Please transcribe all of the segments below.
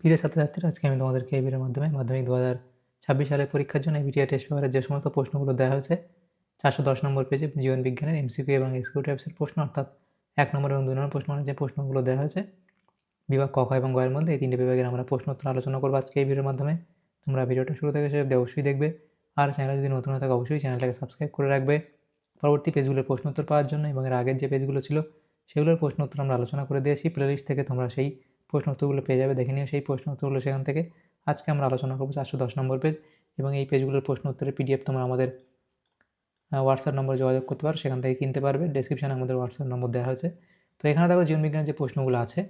প্রিয় ছাত্রছাত্রীরা, আজকে আমি তোমাদেরকে এই ভিডিওর মাধ্যমে মাধ্যমিক দু হাজার ছাব্বিশ সালের পরীক্ষার জন্য বিটিআর টেস্ট পেপারের যে সমস্ত প্রশ্নগুলো দেওয়া হয়েছে, চারশো দশ নম্বর পেজে জীবন বিজ্ঞানের, এমসিকিউ এবং এসকিউ টাইপসের প্রশ্ন, অর্থাৎ এক নম্বর এবং দুই নম্বর প্রশ্ন মানে যে প্রশ্নগুলো দেওয়া হয়েছে, বিভাগ ক, খ এবং গয়ের মধ্যে এই তিনটে বিভাগের আমরা প্রশ্ন উত্তর আলোচনা করব আজকে এই ভিডিওর মাধ্যমে। তোমরা ভিডিওটা শুরু থেকে অবধি অবশ্যই দেখবে। আর চ্যানেল যদি নতুন হয়ে থাকে, অবশ্যই চ্যানেলটাকে সাবস্ক্রাইব করে রাখবে। পরবর্তী পেজগুলোর প্রশ্ন উত্তর পাওয়ার জন্য এবং এর আগের যে পেজগুলো ছিল, সেগুলোর প্রশ্ন উত্তর আমরা আলোচনা করে দিয়েছি। প্লেলিস্ট থেকে তোমরা সেই প্রশ্ন উত্তরগুলো পেয়ে যাবে, দেখে নিও সেই প্রশ্ন উত্তরগুলো সেখান থেকে। আজকে আমরা আলোচনা করব চারশো দশ নম্বর পেজ এবং এই পেজগুলোর প্রশ্ন উত্তরের পিডিএফ তোমরা আমাদের হোয়াটসঅ্যাপ নম্বরে যোগাযোগ করতে পারো, সেখান থেকে কিনতে পারবে। ডেসক্রিপশানে আমাদের হোয়াটসঅ্যাপ নম্বর দেওয়া হয়েছে। তো এখানে দেখো জীবনবিজ্ঞানের যে প্রশ্নগুলো আছে,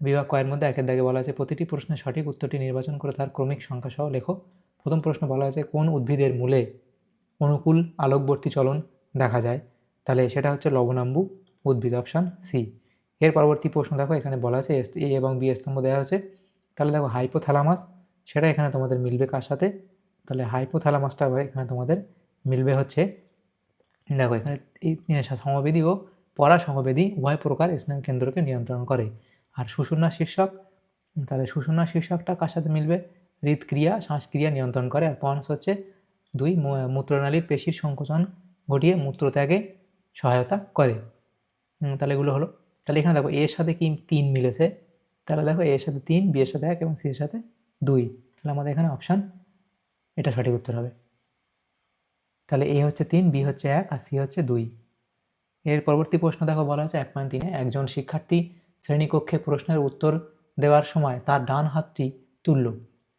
বিভাগ কয়ের মধ্যে একের দাগে বলা আছে প্রতিটি প্রশ্নের সঠিক উত্তরটি নির্বাচন করে তার ক্রমিক সংখ্যা সহ লেখো। প্রথম প্রশ্ন বলা হয়েছে, কোন উদ্ভিদের মূলে অনুকূল আলোকবর্তী চলন দেখা যায়? তাহলে সেটা হচ্ছে লবণাম্বু উদ্ভিদ অপশান সি এর পরবর্তী প্রশ্ন দেখো, এখানে বলা আছে এ এবং বি স্তম্ভ দেওয়া আছে তাহলে দেখো হাইপোথ্যালামাস সেটা এখানে তোমাদের মিলবে কার সাথে? তাহলে হাইপোথ্যালামাসটা আবার এখানে তোমাদের মিলবে হচ্ছে, দেখো এখানে এই সমবেদী ও পরা সমবেদী উভয় প্রকার স্নায়ু কেন্দ্রকে নিয়ন্ত্রণ করে। আর সুষুম্না শীর্ষক, তাহলে সুষুম্না শীর্ষকটা কার সাথে মিলবে? হৃদক্রিয়া শ্বাসক্রিয়া নিয়ন্ত্রণ করে। আর পন্স হচ্ছে দুই মূত্রনালীর পেশির সংকোচন ঘটিয়ে মূত্রত্যাগে সহায়তা করে। তাহলে এগুলো হলো। তাহলে এখানে দেখো এর সাথে কি তিন মিলেছে? তাহলে দেখো এর সাথে তিন, বি এর সাথে এক এবং সি এর সাথে দুই। তাহলে আমাদের এখানে অপশান এটা সঠিক উত্তর হবে। তাহলে এ হচ্ছে তিন, বি হচ্ছে এক আর সি হচ্ছে দুই। এর পরবর্তী প্রশ্ন দেখো বলা হচ্ছে এক পয়েন্ট তিনে একজন শিক্ষার্থী শ্রেণীকক্ষে প্রশ্নের উত্তর দেওয়ার সময় তার ডান হাতটি তুলল।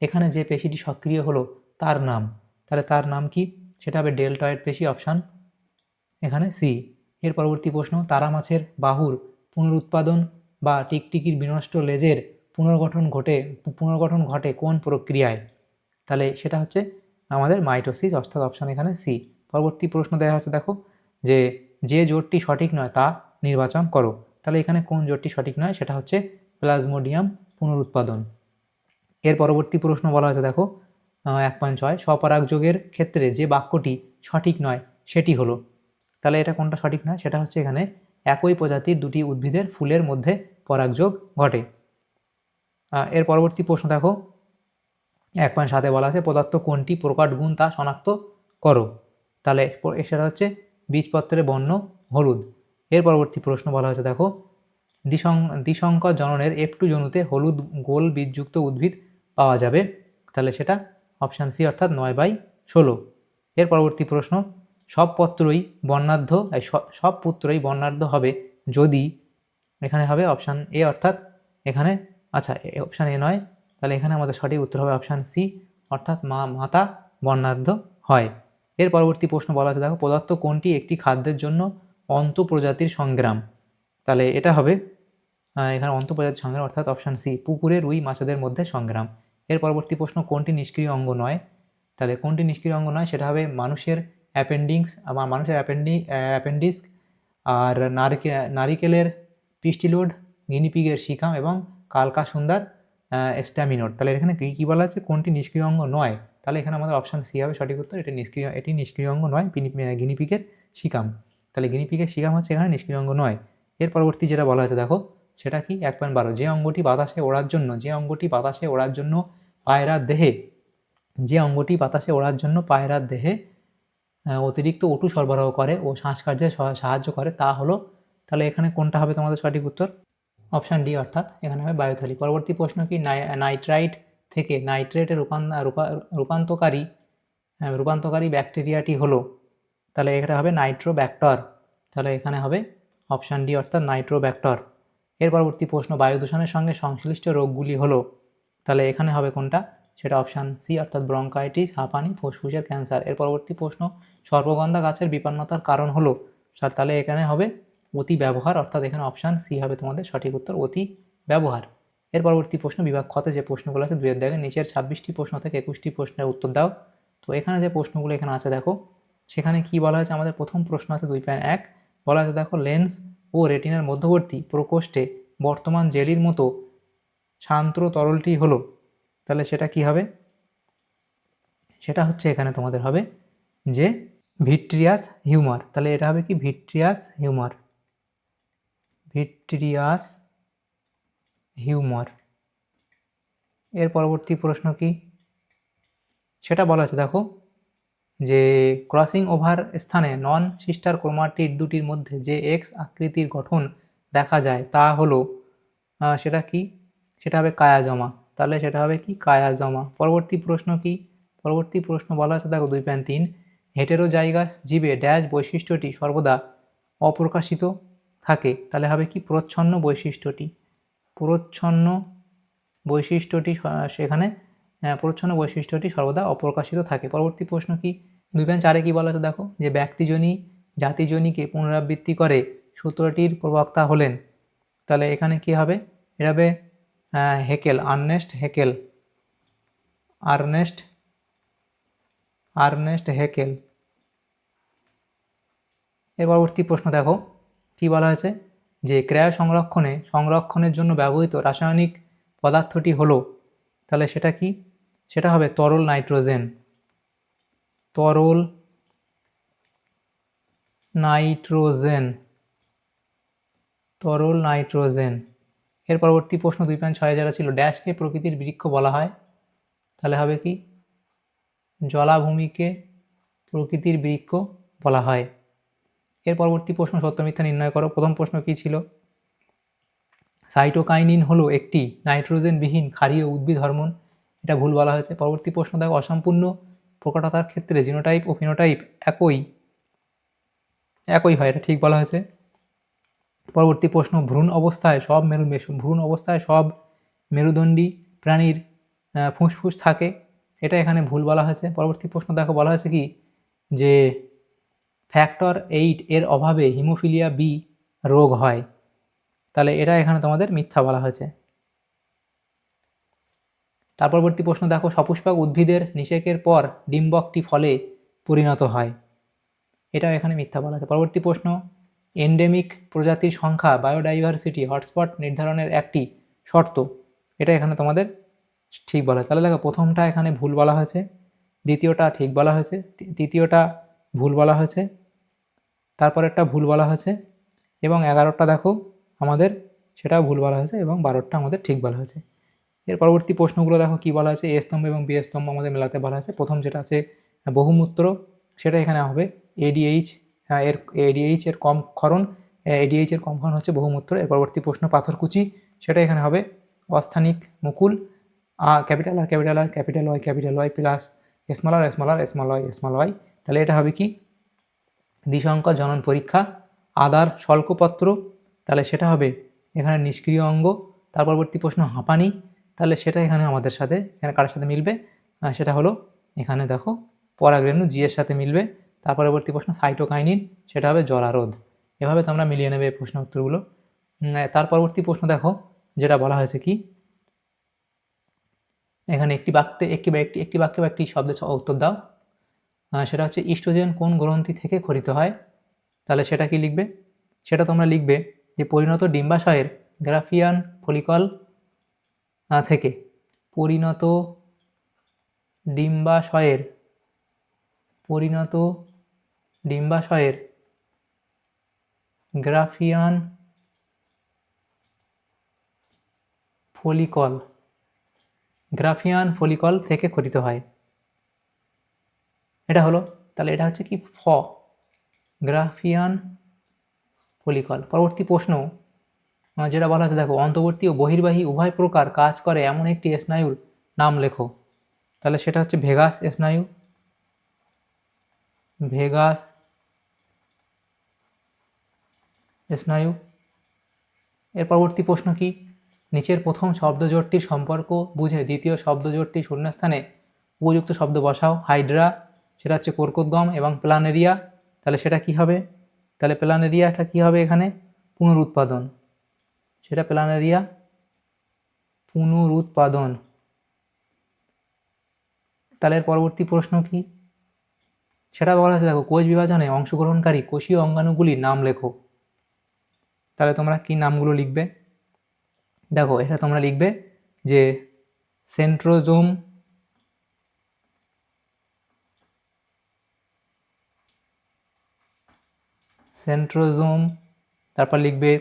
এখানে যে পেশিটি সক্রিয় হলো তার নাম। তাহলে তার নাম কি? সেটা হবে ডেলটয়েড পেশি অপশান এখানে সি। এর পরবর্তী প্রশ্ন, তারা মাছের বাহুর পুনরুৎপাদন বা টিকটিকির বিনষ্ট লেজের পুনর্গঠন ঘটে পুনর্গঠন ঘটে কোন প্রক্রিয়ায়? তাহলে সেটা হচ্ছে আমাদের মাইটোসিস, অর্থাৎ অপশান এখানে সি। পরবর্তী প্রশ্ন দেওয়া হচ্ছে দেখো, যে যে জোটটি সঠিক নয় তা নির্বাচন করো। তাহলে এখানে কোন জোটটি সঠিক নয়? সেটা হচ্ছে প্লাজমোডিয়াম পুনরুৎপাদন। এর পরবর্তী প্রশ্ন বলা হয়েছে, দেখো এক পয়েন্ট ছয়, স্বপরাগ যোগের ক্ষেত্রে যে বাক্যটি সঠিক নয়, সেটি হলো। তাহলে এটা কোনটা সঠিক নয়? সেটা হচ্ছে এখানে একই প্রজাতির দুটি উদ্ভিদের ফুলের মধ্যে পরাগযোগ ঘটে। এর পরবর্তী প্রশ্ন দেখো। এক পয়েন্ট সাথে বলা আছে, পদার্থ কোনটি প্রকাট গুণ তা শনাক্ত করো? তাহলে সেটা হচ্ছে বীজপত্রের বর্ণ হলুদ। এর পরবর্তী প্রশ্ন বলা হয়েছে, দেখো। দ্বিসং, দ্বিসংকর জননের এফ টু জনুতে হলুদ গোল বীজযুক্ত উদ্ভিদ পাওয়া যাবে। তাহলে সেটা অপশান সি অর্থাৎ নয় বাই ষোলো। এর পরবর্তী প্রশ্ন সব পত্রই বর্ণাঢ্য সব পুত্রই বর্ণাঢ্য হবে যদি এখানে হবে অপশান এ অর্থাৎ এখানে আচ্ছা অপশান এ নয়, তাহলে এখানে আমাদের সঠিক উত্তর হবে অপশান সি অর্থাৎ মা, মাতা বর্ণাঢ্য হয়। এর পরবর্তী প্রশ্ন বলা আছে, দেখো, পদার্থ কোনটি একটি খাদ্যের জন্য অন্তঃপ্রজাতির সংগ্রাম? তাহলে এটা হবে এখানে অন্ত প্রজাতির সংগ্রাম অর্থাৎ অপশান সি পুকুরে রুই মাছেদের মধ্যে সংগ্রাম। এর পরবর্তী প্রশ্ন, কোনটি নিষ্ক্রিয় অঙ্গ নয়? তাহলে কোনটি নিষ্ক্রিয় অঙ্গ নয়? সেটা হবে মানুষের অ্যাপেন্ডিক্স আমার মানুষের অ্যাপেন্ডি অ্যাপেন্ডিক্স, আর নারকে, নারিকেলের পিস্টিলোড গিনিপিগের শিকাম এবং কালকা সুন্দর স্ট্যামিনোড। তাহলে এখানে কী কী বলা আছে? কোনটি নিষ্ক্রিয় অঙ্গ নয়? তাহলে এখানে আমাদের অপশান সি হবে, সঠিক উত্তর, এটি নিষ্ক্রিয় এটি নিষ্ক্রিয় অঙ্গ নয় গিনিপিগের শিকাম তাহলে গিনিপিগের শিকাম হচ্ছে এখানে নিষ্ক্রিয় অঙ্গ নয়। এর পরবর্তী যেটা বলা হয়েছে, দেখো, সেটা কি? এক পয়েন্ট বারো, যে অঙ্গটি বাতাসে ওড়ার জন্য, যে অঙ্গটি বাতাসে ওড়ার জন্য পায়রার দেহে, যে অঙ্গটি বাতাসে ওড়ার জন্য পায়রার দেহে অতিরিক্ত ওটু সরবরাহ করে ও শ্বাসকার্যে সাহায্য করে, তা হলো, তাহলে এখানে কোনটা হবে তোমাদের সঠিক উত্তর? অপশান ডি অর্থাৎ এখানে হবে বায়ুথলি। পরবর্তী প্রশ্ন কি নাইট্রাইট থেকে নাইট্রেটের রূপান্তকারী রূপান্তকারী ব্যাকটেরিয়াটি হলো, তাহলে এখানে হবে নাইট্রোব্যাক্টর। তাহলে এখানে হবে অপশান ডি অর্থাৎ নাইট্রোব্যাক্টর। এর পরবর্তী প্রশ্ন বায়ু দূষণের সঙ্গে সংশ্লিষ্ট রোগগুলি হলো, তাহলে এখানে হবে কোনটা? সেটা অপশান সি অর্থাৎ ব্রঙ্কাইটিস হাঁপানি, ফুসফুসের ক্যান্সার এর পরবর্তী প্রশ্ন সর্বগন্ধা গাছের বিপন্নতার কারণ হলো? স্যার, তাহলে এখানে হবে অতি ব্যবহার, অর্থাৎ এখানে অপশান সি হবে তোমাদের সঠিক উত্তর, অতি ব্যবহার। এর পরবর্তী প্রশ্ন, বিভাগ খতে যে প্রশ্নগুলো আছে দুয়ের দেখে নিচের ছাব্বিশটি প্রশ্ন থেকে একুশটি প্রশ্নের উত্তর দাও। তো এখানে যে প্রশ্নগুলো এখানে আছে, দেখো, সেখানে কি বলা হয়েছে? আমাদের প্রথম প্রশ্ন আছে দুই পয়েন্ট এক। বলা আছে, দেখো লেন্স ও রেটিনার মধ্যবর্তী প্রকোষ্ঠে বর্তমান জেলির মতো শান্ত তরলটি হলো। তাহলে সেটা কি হবে? সেটা হচ্ছে এখানে তোমাদের হবে যে ভিট্রিয়াস হিউমার। তাহলে এটা হবে কি? Vitreous humour. Vitreous humour. এর পরবর্তী প্রশ্ন কি? সেটা বলা আছে, দেখো, যে ক্রসিং ওভার স্থানে নন সিস্টার ক্রোমাটিড দুটির মধ্যে যে এক্স আকৃতির গঠন দেখা যায় তা হলো সেটা কি? সেটা হবে কায়াজমা। তাহলে সেটা হবে কি? কায়া জমা। পরবর্তী প্রশ্ন কি? পরবর্তী প্রশ্ন বলা আছে, দেখো, দুই প্যান তিন। হেটেরোজাইগাস জীবে ড্যাশ বৈশিষ্ট্যটি সর্বদা অপ্রকাশিত থাকে। তাহলে হবে কি? প্রচ্ছন্ন বৈশিষ্ট্যটি। প্রচ্ছন্ন বৈশিষ্ট্যটি সেখানে প্রচ্ছন্ন বৈশিষ্ট্যটি সর্বদা অপ্রকাশিত থাকে। পরবর্তী প্রশ্ন কি? দুই প্যান চারে কি বলা আছে, দেখো? যে ব্যক্তিজনী জাতিজনীকে পুনরাবৃত্তি করে সূত্রটির প্রবক্তা হলেন। তাহলে এখানে কি হবে? এটা হবে Haeckel, Ernst Haeckel. Ernst Ernst Haeckel. এর পরবর্তী প্রশ্ন দেখো, কি বলা হয়েছে? যে ক্রয় সংরক্ষণে, সংরক্ষণের জন্য ব্যবহৃত রাসায়নিক পদার্থটি হলো, তাহলে সেটা কি? সেটা হবে তরল নাইট্রোজেন। তরল নাইট্রোজেন। তরল নাইট্রোজেন। এর পরবর্তী প্রশ্ন দুই পয়েন্ট ছয় যারা ছিল, ড্যাশকে প্রকৃতির বৃক্ষ বলা হয়। তাহলে হবে কি? জলাভূমিকে প্রকৃতির বৃক্ষ বলা হয়। এর পরবর্তী প্রশ্ন, সত্য মিথ্যা নির্ণয় করো। প্রথম প্রশ্ন কি ছিল? সাইটোকাইনিন হলো একটি নাইট্রোজেনবিহীন ক্ষারীয় উদ্ভিদ হরমোন। এটা ভুল বলা হয়েছে। পরবর্তী প্রশ্ন দেখো, অসম্পূর্ণ প্রকটতার ক্ষেত্রে জিনোটাইপ ও ফিনোটাইপ একই একই হয়। এটা ঠিক বলা হয়েছে। পরবর্তী প্রশ্ন, ভ্রূণ অবস্থায় সব মেরু ভ্রূণ অবস্থায় সব মেরুদণ্ডী প্রাণীর ফুসফুস থাকে। এটা এখানে ভুল বলা হয়েছে। পরবর্তী প্রশ্ন দেখো, বলা হয়েছে কি? যে ফ্যাক্টর এইট এর অভাবে হিমোফিলিয়া বি রোগ হয়। তাহলে এটা এখানে তোমাদের মিথ্যা বলা হয়েছে। তার পরবর্তী প্রশ্ন দেখো, সপুষ্পক উদ্ভিদের নিষেকের পর ডিম্বকটি ফলে পরিণত হয়। এটাও এখানে মিথ্যা বলা আছে পরবর্তী প্রশ্ন এন্ডেমিক প্রজাতির সংখ্যা বায়োডাইভার্সিটি হটস্পট নির্ধারণের একটি শর্ত। এটা এখানে তোমাদের ঠিক বলা হয়েছে। তাহলে দেখো, প্রথমটা এখানে ভুল বলা হয়েছে, দ্বিতীয়টা ঠিক বলা হয়েছে তৃতীয়টা ভুল বলা হয়েছে, তারপরেরটা ভুল বলা হয়েছে, এবং এগারোটা দেখো আমাদের সেটাও ভুল বলা হয়েছে এবং বারোটা আমাদের ঠিক বলা হয়েছে। এর পরবর্তী প্রশ্নগুলো দেখো কি বলা হয়েছে এ স্তম্ভ এবং বি স্তম্ভ আমাদের মেলাতে বলা হয়েছে। প্রথম যেটা আছে বহুমূত্র, সেটা এখানে হবে এডিএইচ এর এডিএইচ এর কম ক্ষরণ এডিএইচ এর কম ক্ষরণ হচ্ছে বহুমূত্র, এর পরবর্তী প্রশ্ন পাথরকুচি, সেটা এখানে হবে। অস্থানিক মুকুল capital R capital R capital Y capital Y plus small r small r small y small y. তাহলে এটা হবে কি? দ্বিসংখ্যক জনন পরীক্ষা, আদার শল্কপত্র তাহলে সেটা হবে এখানে নিষ্ক্রিয় অঙ্গ, তার পরবর্তী প্রশ্ন হাঁপানি, তাহলে সেটা এখানে আমাদের সাথে, এখানে কার সাথে মিলবে? সেটা হলো এখানে দেখো, পরাগরেণু জি এর সাথে মিলবে। তার পরবর্তী প্রশ্ন, সাইটোকাইনিন, সেটা হবে জরারোধ। এভাবে তোমরা মিলিয়ে নেবে এই প্রশ্ন উত্তরগুলো তার পরবর্তী প্রশ্ন দেখো, যেটা বলা হয়েছে কি? এখানে একটি বাক্যে, একটি বা একটি একটি বাক্যে বা একটি শব্দের ছ- উত্তর দাও। সেটা হচ্ছে, ইস্ট্রোজেন কোন গ্রন্থি থেকে খরিত হয়? তাহলে সেটা কি লিখবে? সেটা তোমরা লিখবে যে, পরিণত ডিম্বাশয়ের গ্রাফিয়ান ফলিকল থেকে পরিণত ডিম্বাশয়ের পরিণত ডিম্বাশয়ের গ্রাফিয়ান ফলিকল গ্রাফিয়ান ফলিকল থেকে খরিত হয়। এটা হলো, তাহলে এটা হচ্ছে কি? ফ, গ্রাফিয়ান ফলিকল। পরবর্তী প্রশ্ন যেটা বলা আছে দেখো অন্তর্বর্তী ও বহির্বাহী উভয় প্রকার কাজ করে এমন একটি স্নায়ুর নাম লেখো। তাহলে সেটা হচ্ছে ভেগাস স্নায়ু, ভেগাস স্নায়ু। এর পরবর্তী প্রশ্ন কি? নিচের প্রথম শব্দজোটটির সম্পর্ক বুঝে দ্বিতীয় শব্দজোটটি শূন্যস্থানে উপযুক্ত শব্দ বসাও। হাইড্রা, সেটা হচ্ছে কোরকোদ্গম এবং প্লানেরিয়া। তাহলে সেটা কি হবে? তাহলে প্লানেরিয়াটা কি হবে এখানে? পুনরুৎপাদন। সেটা প্লানেরিয়া, পুনরুৎপাদন। তাহলে পরবর্তী প্রশ্ন কি? সেটা বলা আছে দেখো, কোষ বিভাজনে অংশগ্রহণকারী কোষীয় অঙ্গাণুগুলির নাম লেখো। তাহলে তোমরা কি নামগুলো লিখবে? দেখো এটা তোমরা লিখবে যে সেন্ট্রোজোম সেন্ট্রোজোম, তারপর লিখবে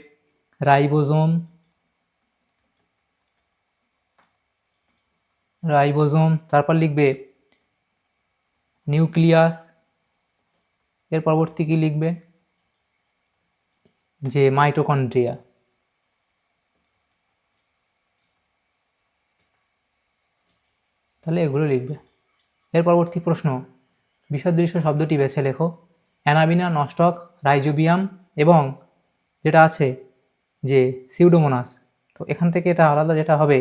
রাইবোজোম রাইবোজোম, তারপর লিখবে নিউক্লিয়াস, এর পরবর্তী কি লিখবে? যে মাইটোকন্ড্রিয়া। তাহলে এগুলো লিখবে। এর পরবর্তী প্রশ্ন, বিষদৃশ্য শব্দটি বেছে লেখো। অ্যানাবিনা নস্টক রাইজোবিয়াম এবং যেটা আছে যে সিউডোমোনাস। তো এখান থেকে এটা আলাদা যেটা হবে,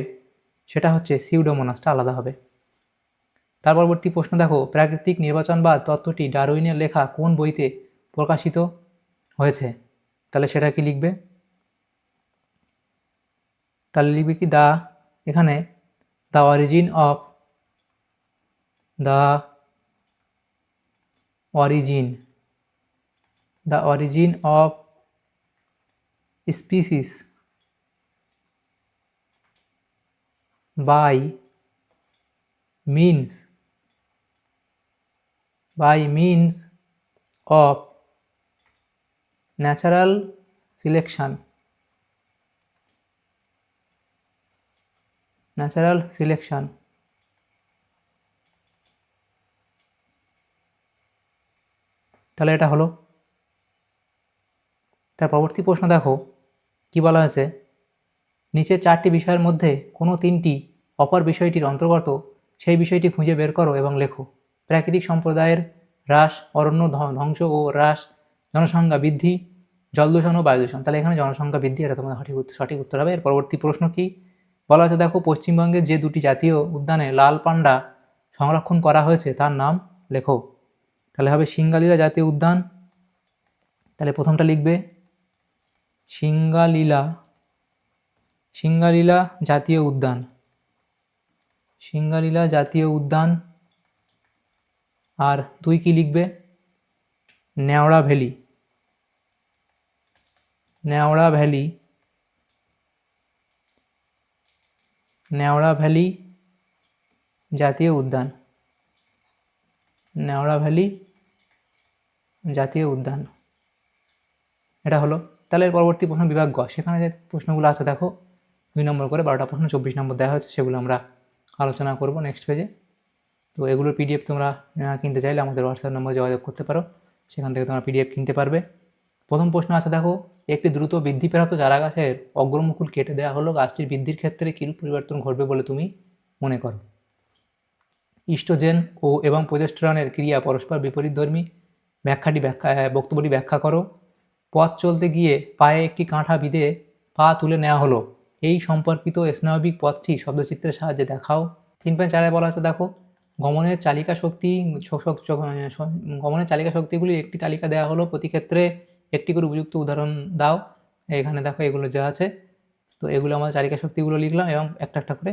সেটা হচ্ছে সিউডোমোনাসটা আলাদা হবে। তার পরবর্তী প্রশ্ন দেখো, প্রাকৃতিক নির্বাচনবাদ তত্ত্বটি ডারউইনের লেখা কোন বইতে প্রকাশিত হয়েছে? তাহলে সেটা কি লিখবে তাহলে লিখবে কি দা এখানে the origin of the origin the origin of species by means by means of natural selection natural selection তাহলে এটা হলো। তার পরবর্তী প্রশ্ন দেখো, কি বলা হয়েছে? নিচে চারটি বিষয়ের মধ্যে কোনো তিনটি অপর বিষয়টির অন্তর্গত, সেই বিষয়টি খুঁজে বের করো এবং লেখো। প্রাকৃতিক সম্প্রদায়ের হ্রাস, অরণ্য ধ্ব- ধ্বংস ও হ্রাস, জনসংখ্যা বৃদ্ধি জল দূষণ ও বায়ু দূষণ। তাহলে এখানে জনসংখ্যা বৃদ্ধি, এটা তোমাদের সঠিক সঠিক উত্তর হবে। এর পরবর্তী প্রশ্ন কি? বলা আছে, দেখো পশ্চিমবঙ্গের যে দুটি জাতীয় উদ্যানে লাল পান্ডা সংরক্ষণ করা হয়েছে, তার নাম লেখো। তাহলে হবে সিঙ্গালীলা জাতীয় উদ্যান। তাহলে প্রথমটা লিখবে, সিঙ্গালীলা সিঙ্গালীলা জাতীয় উদ্যান। সিঙ্গালীলা জাতীয় উদ্যান। আর দুই কি লিখবে? Neora valley. Neora valley. Neora valley জাতীয় উদ্যান। নেওড়া ভ্যালি জাতীয় উদ্যান। এটা হলো। তাহলে পরবর্তী প্রশ্ন বিভাগ গ। সেখানে যে প্রশ্নগুলো আছে, দেখো, দুই নম্বর করে বারোটা প্রশ্ন, চব্বিশ নম্বর দেওয়া হয়েছে, সেগুলো আমরা আলোচনা করব নেক্সট পেজে তো এগুলোর পিডিএফ তোমরা কিনতে চাইলে আমাদের হোয়াটসঅ্যাপ নম্বরে যোগাযোগ করতে পারো। সেখান থেকে তোমরা পিডিএফ কিনতে পারবে। প্রথম প্রশ্ন আছে, দেখো, একটি দ্রুত বৃদ্ধি বৃদ্ধিপ্রাপ্ত চারা গাছের অগ্রমুকুল কেটে দেওয়া হলো, গাছটির বৃদ্ধির ক্ষেত্রে কিরূপ পরিবর্তন ঘটবে বলে তুমি মনে করো? ইস্ট্রোজেন ও এবং প্রজেস্টেরনের ক্রিয়া পরস্পর বিপরীতধর্মী ব্যাখ্যাটি ব্যাখ্যা বক্তব্যটি ব্যাখ্যা করো। পথ চলতে গিয়ে পায়ে একটি কাঁঠা বিঁধে পা তুলে নেওয়া হলো। এই সম্পর্কিত স্নায়বিক পথটি শব্দচিত্রের সাহায্যে দেখাও। তিন পয়েন্ট চারে বলা আছে, দেখো, গমনের চালিকা শক্তি গমনের চালিকা শক্তিগুলি একটি তালিকা দেওয়া হলো প্রতি ক্ষেত্রে একটি করে উপযুক্ত উদাহরণ দাও। এখানে দেখো এগুলো যা আছে। তো এগুলো আমাদের চারিকা শক্তিগুলো লিখলাম এবং একটা একটা করে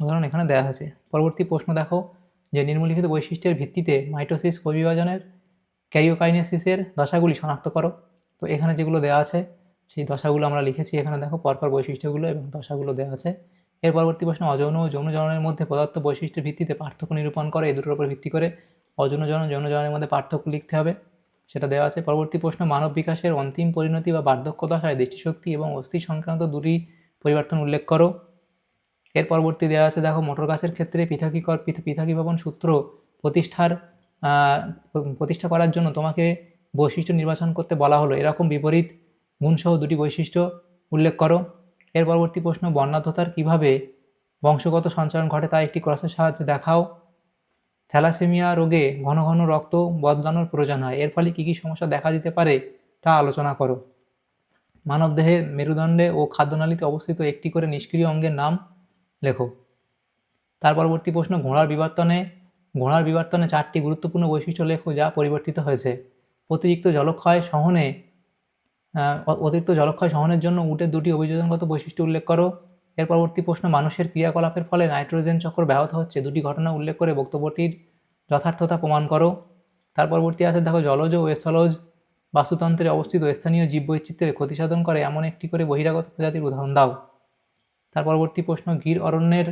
উদাহরণ এখানে দেওয়া আছে। পরবর্তী প্রশ্ন দেখো যে নিম্নলিখিত বৈশিষ্ট্যের ভিত্তিতে মাইটোসিস বিভাজনের ক্যারিওকাইনেসিসের দশাগুলি শনাক্ত করো। তো এখানে যেগুলো দেওয়া আছে, সেই দশাগুলো আমরা লিখেছি। এখানে দেখো পরপর বৈশিষ্ট্যগুলো এবং দশাগুলো দেওয়া আছে। এর পরবর্তী প্রশ্ন, অযৌন ও যৌন জননের মধ্যে পদার্থ বৈশিষ্ট্যের ভিত্তিতে পার্থক্য নিরূপণ করে। এই দুটোর উপর ভিত্তি করে অযৌন জন যৌন জননের মধ্যে পার্থক্য লিখতে হবে। সেটা দেওয়া আছে। পরবর্তী প্রশ্ন, মানব বিকাশের অন্তিম পরিণতি বা বার্ধক্য দশায় দৃষ্টিশক্তি এবং অস্থি সংক্রান্ত দুটি পরিবর্তন উল্লেখ করো। এর পরবর্তী দেওয়া আছে, দেখো, মোটর গাছের ক্ষেত্রে পৃথকীকর পৃথ- পৃথকীভবন সূত্র প্রতিষ্ঠার প্রতিষ্ঠা করার জন্য তোমাকে বৈশিষ্ট্য নির্বাচন করতে বলা হলো। এরকম বিপরীত গুণসহ দুটি বৈশিষ্ট্য উল্লেখ করো। এর পরবর্তী প্রশ্ন বর্ণাঢ্যতার কীভাবে বংশগত সঞ্চালন ঘটে তা একটি ক্রসের সাহায্যে দেখাও। থ্যালাসেমিয়া রোগে ঘন ঘন রক্ত বদলানোর প্রয়োজন হয়। এর ফলে কী কী সমস্যা দেখা দিতে পারে তা আলোচনা করো। মানবদেহে মেরুদণ্ডে ও খাদ্যনালীতে অবস্থিত একটি করে নিষ্ক্রিয় অঙ্গের নাম লেখো। তার পরবর্তী প্রশ্ন, ঘোড়ার বিবর্তনে ঘোড়ার বিবর্তনে চারটি গুরুত্বপূর্ণ বৈশিষ্ট্য লেখো যা পরিবর্তিত হয়েছে। অতিরিক্ত জলক্ষয় সহনে অতিরিক্ত জলক্ষয় সহনের জন্য উটের দুটি অভিযোজনগত বৈশিষ্ট্য উল্লেখ করো। এর পরবর্তী প্রশ্ন, মানুষের ক্রিয়াকলাপের ফলে নাইট্রোজেন চক্র ব্যাহত হচ্ছে। দুটি ঘটনা উল্লেখ করে বক্তব্যটির যথার্থতা প্রমাণ করো। তার পরবর্তী আছে, দেখো, জলজ ও স্থলজ বাস্তুতন্ত্রে অবস্থিত স্থানীয় জীববৈচিত্র্যের ক্ষতিসাধন করে এমন একটি করে বহিরাগত প্রজাতির উদাহরণ দাও। তার পরবর্তী প্রশ্ন, গির অরণ্যের,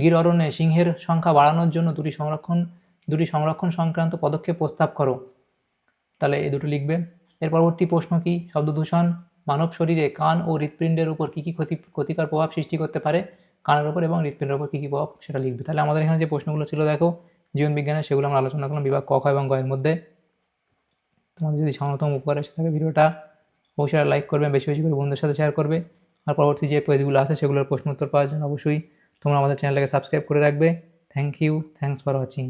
গির অরণ্যে সিংহের সংখ্যা বাড়ানোর জন্য দুটি সংরক্ষণ দুটি সংরক্ষণ সংক্রান্ত পদক্ষেপ প্রস্তাব করো। তাহলে এই দুটো লিখবে। এর পরবর্তী প্রশ্ন কি? শব্দ দূষণ মানব শরীরে কান ও হৃৎপিণ্ডের উপর কী কী ক্ষতি, ক্ষতিকর প্রভাব সৃষ্টি করতে পারে? কানের উপর এবং হৃৎপিণ্ডের উপর কী কী প্রভাব সেটা লিখবে। তাহলে আমাদের এখানে যে প্রশ্নগুলো ছিল, দেখো, জীবন বিজ্ঞানের সেগুলো আমরা আলোচনা করলাম বিভাগ ক এবং গয়ের মধ্যে। তোমাদের যদি সামান্যতম উপকার এসে থাকে ভিডিওটা, অবশ্যই লাইক করবে, বেশি বেশি করে বন্ধুদের সাথে শেয়ার করবে। আর পরবর্তী যে পেজগুলো আছে, সেগুলোর প্রশ্ন উত্তর পাওয়ার জন্য অবশ্যই তোমরা আমাদের চ্যানেলটাকে সাবস্ক্রাইব করে রাখবে। Thank you thanks for watching